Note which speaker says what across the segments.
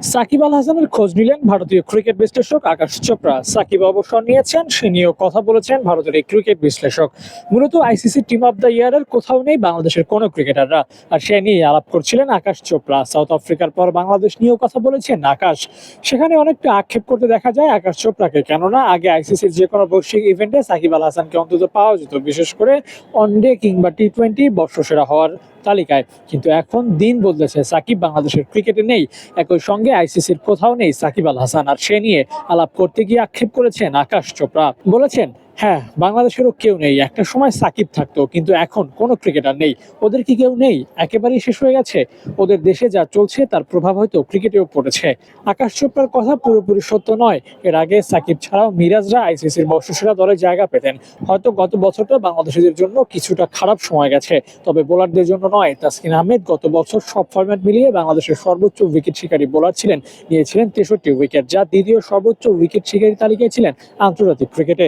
Speaker 1: সাকিব আল হাসানের খোঁজ নিলেন ভারতীয় ক্রিকেট বিশ্লেষক আকাশ চোপড়া। সাকিব অবসর নিয়েছেন, সে নিয়েও কথা বলেছেন ভারতের এই ক্রিকেট বিশ্লেষক। মূলত আইসিসি টিম অব দ্য ইয়ারের কোথাও নেই বাংলাদেশের কোনো ক্রিকেটাররা। আর সে নিয়ে আলাপ করছিলেন আকাশ চোপড়া। সাউথ আফ্রিকার পর বাংলাদেশ নিয়েও কথা বলেছেন আকাশ। সেখানে অনেকটা আক্ষেপ করতে দেখা যায় আকাশ চোপড়াকে, কেননা আগে আইসিসির যে কোনো বৈশ্বিক ইভেন্টে সাকিব আল হাসানকে অন্তত পাওয়া যেত, বিশেষ করে ওয়ানডে কিংবা টি টোয়েন্টি বর্ষসেরা হওয়ার তালিকায়। কিন্তু এখন দিন বদলেছে, সাকিব বাংলাদেশের ক্রিকেটে নেই, একই সঙ্গে আইসিসির কোথাও নেই সাকিব আল হাসান। আর সে নিয়ে আলাপ করতে গিয়ে আক্ষেপ করেছেন আকাশ চোপড়া। বলেছেন হ্যাঁ বাংলাদেশেরও কেউ নেই। একটা সময় সাকিব থাকতো, কিন্তু এখন কোনো ক্রিকেটার নেই। ওদের কি কেউ নেই? একেবারেই শেষ হয়ে গেছে। ওদের দেশে যা চলছে, তার প্রভাব হয়তো ক্রিকেটেও পড়েছে। আকাশ চোপড়ার কথা পুরোপুরি সত্য নয়। এর আগে সাকিব ছাড়াও মিরাজরা আইসিসির বর্ষসেরা দলে জায়গা পেতেন। হয়তো গত বছরটা বাংলাদেশিদের জন্য কিছুটা খারাপ সময় গেছে। তবে বোলারদের জন্য নয়, তাসকিন আহমেদ গত বছর সব ফরম্যাট মিলিয়ে বাংলাদেশের সর্বোচ্চ উইকেট শিকারী বোলার ছিলেন। নিয়েছিলেন তেষট্টি উইকেট, যা দ্বিতীয় সর্বোচ্চ উইকেট শিকারী তালিকায় ছিলেন আন্তর্জাতিক ক্রিকেটে।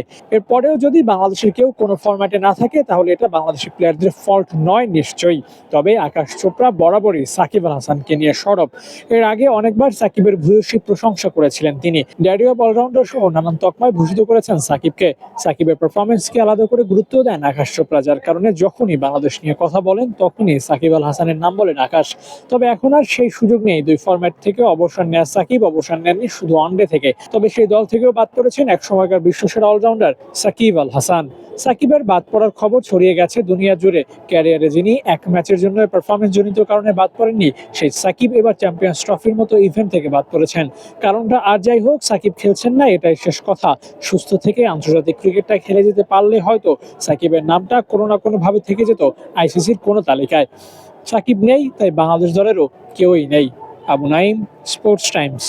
Speaker 1: এরপরেও যদি বাংলাদেশের কেউ কোনো ফরম্যাটে না থাকে, তাহলে এটা বাংলাদেশি প্লেয়ারদের ফল্ট নয় নিশ্চয়ই। তবে আকাশ চোপড়া বরাবরই সাকিব আল হাসানকে নিয়ে সরব। এর আগে অনেকবার সাকিবের ভূয়সী প্রশংসা করেছিলেন তিনি। ড্যাডি অফ অলরাউন্ডার সহ নানান তকমায় ভূষিত করেছেন সাকিবকে। সাকিবের পারফরমেন্সকে আলাদা করে গুরুত্ব দেন আকাশ চোপড়া, যার কারণে যখনই বাংলাদেশ নিয়ে কথা বলেন, তখনই সাকিব আল হাসানের নাম বলেন আকাশ। তবে এখন আর সেই সুযোগ নেই। দুই ফরম্যাট থেকে অবসর নেওয়া সাকিব অবসর নেননি শুধু ওয়ানডে থেকে। তবে সেই দল থেকেও বাদ পড়েছেন এক সময়কার বিশ্বসেরা অলরাউন্ডার সাকিব আল হাসান। সাকিবের বাদ পড়ার খবর ছড়িয়ে গেছে দুনিয়া জুড়ে। ক্যারিয়ারে যিনি এক ম্যাচের জন্য পারফরমেন্স জনিত কারণে বাদ পড়েননি, সেই সাকিব এবার চ্যাম্পিয়ন্স ট্রফির মতো ইভেন্ট থেকে বাদ পড়েছেন। কারণটা আর যাই হোক, সাকিব খেলছেন না, এটাই শেষ কথা। সুস্থ থেকে আন্তর্জাতিক ক্রিকেটটা খেলে যেতে পারলে হয়তো সাকিবের নামটা কোনো না কোনোভাবে থেকে যেত আইসিসির কোনো তালিকায়। সাকিব নেই, তাই বাংলাদেশ দলেরও কেউই নেই। Abu Naim sports Times